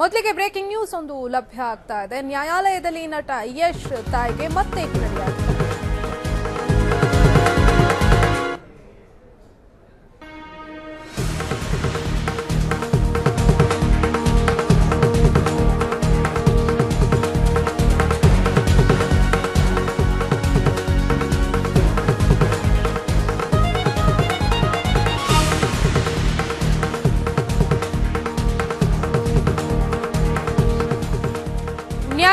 ಮೊದಲಿಗೆ breaking news ಒಂದು ಲಭ್ಯ ಆಗ್ತಾ ಇದೆ. ನ್ಯಾಯಾಲಯದಲ್ಲಿ ನಟ ಯಶ್ ತಾಯಿಗೆ ಮತ್ತೆ ಹಿನ್ನಡೆಯಾಗಿದೆ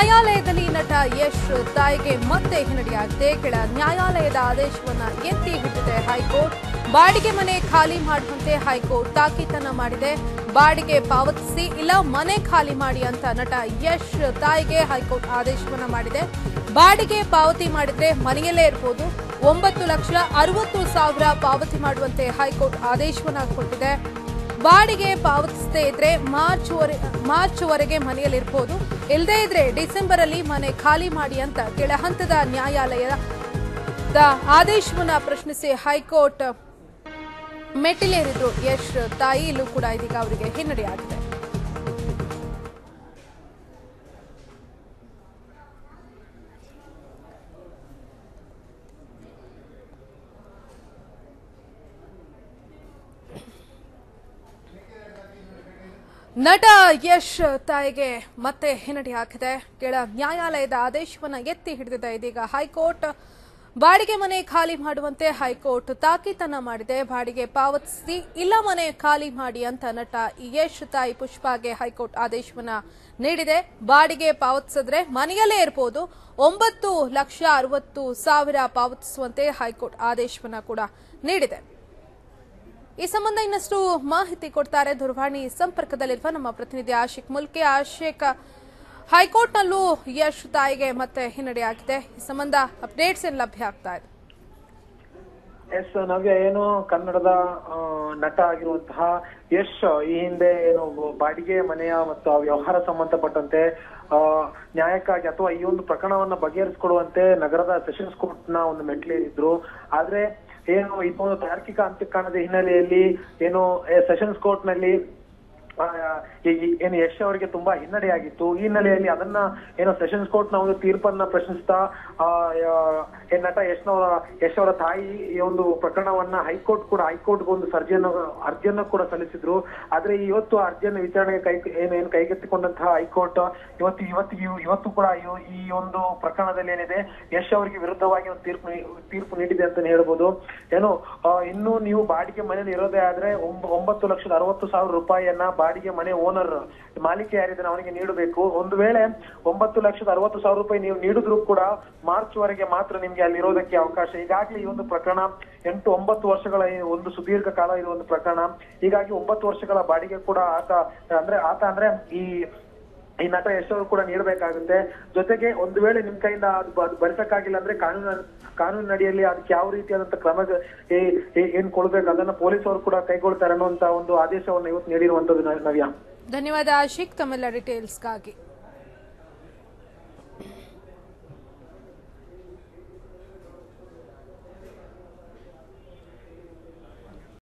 ನ್ಯಾಯಾಲಯದಲ್ಲಿ ನಟ ಯಶ್ ತಾಯಿಗೆ ಮತ್ತೆ ಹಿನ್ನಡೆಯಾಗಿದೆ. ಕೆಳ ನ್ಯಾಯಾಲಯದ ಆದೇಶವನ್ನ ಎತ್ತಿ ಹಿಡಿದಿದೆ ಹೈಕೋರ್ಟ್. ಬಾಡಿಗೆ ಮನೆ ಖಾಲಿ ಮಾಡುವಂತೆ ಹೈಕೋರ್ಟ್ ತಾಕೀತನ ಮಾಡಿದೆ. ಬಾಡಿಗೆ ಪಾವತಿಸಿ ಇಲ್ಲ, ಮನೆ ಖಾಲಿ ಮಾಡಿ ಅಂತ ನಟ ಯಶ್ ತಾಯಿಗೆ ಹೈಕೋರ್ಟ್ ಆದೇಶವನ್ನ ಮಾಡಿದೆ. ಬಾಡಿಗೆ ಪಾವತಿ ಮಾಡಿದ್ರೆ ಮನೆಯಲ್ಲೇ ಇರಬಹುದು ಒಂಬತ್ತು ಲಕ್ಷ ಅರವತ್ತು ಸಾವಿರ ಪಾವತಿ ಮಾಡುವಂತೆ ಹೈಕೋರ್ಟ್ ಆದೇಶವನ್ನ ಕೊಟ್ಟಿದೆ. ಬಾಡಿಗೆ ಪಾವತಿಸದೇ ಇದ್ರೆ ಮಾರ್ಚ್ ಮಾರ್ಚ್ ವರೆಗೆ ಮನೆಯಲ್ಲಿರ್ಬೋದು ಇಲ್ಲದೇ ಇದ್ರೆ ಡಿಸೆಂಬರ್ ಅಲ್ಲಿ ಮನೆ ಖಾಲಿ ಮಾಡಿ ಅಂತ ಕೆಳ ಹಂತದ ನ್ಯಾಯಾಲಯದ ಆದೇಶವನ್ನ ಪ್ರಶ್ನಿಸಿ ಹೈಕೋರ್ಟ್ ಮೆಟ್ಟಿಲೇರಿದ್ರು. ಯಶ್ ತಾಯಿ ಕೂಡ ಇದೀಗ ಅವರಿಗೆ ಹಿನ್ನಡೆಯಾಗಿದೆ ನಟ ಯಶ್ ತಾಯಿಗೆ ಮತ್ತೆ ಹಿನ್ನಡಿ ಹಾಕಿದೆ. ಕೆಳ ನ್ಯಾಯಾಲಯದ ಆದೇಶವನ್ನು ಎತ್ತಿ ಹಿಡಿದಿದೆ. ಇದೀಗ ಹೈಕೋರ್ಟ್ ಬಾಡಿಗೆ ಮನೆ ಖಾಲಿ ಮಾಡುವಂತೆ ಹೈಕೋರ್ಟ್ ತಾಕೀತನ್ನ ಮಾಡಿದೆ. ಬಾಡಿಗೆ ಪಾವತಿಸಿ, ಇಲ್ಲ ಮನೆ ಖಾಲಿ ಮಾಡಿ ಅಂತ ನಟ ಯಶ್ ತಾಯಿ ಪುಷ್ಪಾಗೆ ಹೈಕೋರ್ಟ್ ಆದೇಶವನ್ನ ನೀಡಿದೆ. ಬಾಡಿಗೆ ಪಾವತಿಸಿದ್ರೆ ಮನೆಯಲ್ಲೇ ಇರಬಹುದು ಒಂಬತ್ತು ಲಕ್ಷ ಅರವತ್ತು ಸಾವಿರ ಪಾವತಿಸುವಂತೆ ಹೈಕೋರ್ಟ್ ಆದೇಶವನ್ನ ಕೂಡ ನೀಡಿದೆ. ಈ ಸಂಬಂಧ ಇನ್ನಷ್ಟು ಮಾಹಿತಿ ಕೊಡ್ತಾರೆ ದೂರವಾಣಿ ಸಂಪರ್ಕದಲ್ಲಿರುವ ನಮ್ಮ ಪ್ರತಿನಿಧಿ ಆಶಿಕ್ ಮುಲ್ಕೆ. ಆಶಿಕ್, ಹೈಕೋರ್ಟ್ನಲ್ಲೂ ಯಶ್ ತಾಯಿಗೆ ಮತ್ತೆ ಹಿನ್ನಡೆಯಾಗಿದೆ. ಈ ಸಂಬಂಧ ಅಪ್ಡೇಟ್ಸ್ ಏನು ಲಭ್ಯ ಆಗ್ತಾ ಇದೆ? ಎಸ್ ನವ್ಯ ಏನು ಕನ್ನಡದ ನಟ ಆಗಿರುವಂತಹ ಯಶ್, ಈ ಹಿಂದೆ ಏನು ಬಾಡಿಗೆ ಮನೆಯ ಮತ್ತು ಆ ವ್ಯವಹಾರ ಸಂಬಂಧಪಟ್ಟಂತೆ ನ್ಯಾಯಕ್ಕಾಗಿ ಅಥವಾ ಈ ಒಂದು ಪ್ರಕರಣವನ್ನ ಬಗೆಹರಿಸಿಕೊಡುವಂತೆ ನಗರದ ಸೆಷನ್ಸ್ ಕೋರ್ಟ್ನ ಒಂದು ಮೆಟ್ಲೇರಿದ್ರು ಆದ್ರೆ ಏನು ಇದೊಂದು ತಾರ್ಕಿಕ ಅಂತ್ಯ ಕಾಣದ ಹಿನ್ನೆಲೆಯಲ್ಲಿ ಏನು ಸೆಷನ್ಸ್ ಕೋರ್ಟ್ನಲ್ಲಿ ಈ- ಈ ಏನು ಯಶ್ ಅವರಿಗೆ ತುಂಬಾ ಹಿನ್ನಡೆಯಾಗಿತ್ತು. ಈ ಹಿನ್ನೆಲೆಯಲ್ಲಿ ಅದನ್ನ ಏನೋ ಸೆಷನ್ಸ್ ಕೋರ್ಟ್ನ ಒಂದು ತೀರ್ಪನ್ನ ಪ್ರಶ್ನಿಸ್ತಾ ನಟ ಯಶ್ನವರ ಯಶ್ ಅವರ ತಾಯಿ ಈ ಒಂದು ಪ್ರಕರಣವನ್ನ ಹೈಕೋರ್ಟ್ ಕೂಡ ಹೈಕೋರ್ಟ್ ಒಂದು ಸರ್ಜಿಯನ್ನು ಅರ್ಜಿಯನ್ನ ಕೂಡ ಸಲ್ಲಿಸಿದ್ರು. ಆದ್ರೆ ಇವತ್ತು ಅರ್ಜಿಯನ್ನು ವಿಚಾರಣೆಗೆ ಕೈ, ಏನು ಕೈಗೆತ್ತಿಕೊಂಡಂತಹ ಹೈಕೋರ್ಟ್ ಇವತ್ತು ಇವತ್ತು ಇವತ್ತು ಕೂಡ ಈ ಒಂದು ಪ್ರಕರಣದಲ್ಲಿ ಏನಿದೆ, ಯಶ್ ಅವರಿಗೆ ವಿರುದ್ಧವಾಗಿ ಒಂದು ತೀರ್ಪು ತೀರ್ಪು ನೀಡಿದೆ ಅಂತಾನೆ ಹೇಳ್ಬೋದು. ಏನು ಇನ್ನು ನೀವು ಬಾಡಿಗೆ ಮನೆಯಲ್ಲಿ ಇರೋದೇ ಆದ್ರೆ ಒಂಬ- ಒಂಬತ್ತು ಲಕ್ಷದ ಅರವತ್ತು ಸಾವಿರ ರೂಪಾಯಿಯನ್ನ ಬಾಡಿಗೆ ಮನೆ ಓನರ್ ಮಾಲೀಕ ಯಾರಿದ್ರೆ ಅವನಿಗೆ ನೀಡಬೇಕು. ಒಂದು ವೇಳೆ ಒಂಬತ್ತು ಲಕ್ಷದ ಅರವತ್ತು ಸಾವಿರ ರೂಪಾಯಿ ನೀವು ನೀಡಿದ್ರು ಕೂಡ ಮಾರ್ಚ್ ವರೆಗೆ ಮಾತ್ರ ನಿಮ್ಗೆ ಅಲ್ಲಿ ಇರೋದಕ್ಕೆ ಅವಕಾಶ. ಈಗಾಗಲೇ ಈ ಒಂದು ಪ್ರಕರಣ ಎಂಟು ಒಂಬತ್ತು ವರ್ಷಗಳ ಒಂದು ಸುದೀರ್ಘ ಕಾಲ ಇರುವ ಒಂದು ಪ್ರಕರಣ. ಹೀಗಾಗಿ ಒಂಬತ್ತು ವರ್ಷಗಳ ಬಾಡಿಗೆ ಕೂಡ ಆತ ಅಂದ್ರೆ ಆತ ಅಂದ್ರೆ ಈ ಈ ನಟ ಯಶ್ ಕೂಡ ನೀಡಬೇಕಾಗುತ್ತೆ. ಜೊತೆಗೆ ಒಂದು ವೇಳೆ ನಿಮ್ ಕೈಯಿಂದ ಅದು ಭರಿಸಕ್ಕಾಗಿಲ್ಲ ಅಂದ್ರೆ ಕಾನೂನು, ಕಾನೂನಿನ ಅಡಿಯಲ್ಲಿ ಅದಕ್ಕೆ ಯಾವ ರೀತಿಯಾದಂತ ಕ್ರಮ ಏನ್ ಕೊಡ್ಬೇಕು? ಅದನ್ನ ಪೊಲೀಸ್ ಅವರು ಕೂಡ ಕೈಗೊಳ್ತಾರೆ ಅನ್ನುವಂತ ಒಂದು ಆದೇಶವನ್ನು ಇವತ್ತು ನೀಡಿರುವಂತದ್ದು ನವ್ಯ. ಧನ್ಯವಾದ ಆಶಿಕ್ ತಮ್ಮೆಲ್ಲ ಡೀಟೇಲ್ಸ್ಗಾಗಿ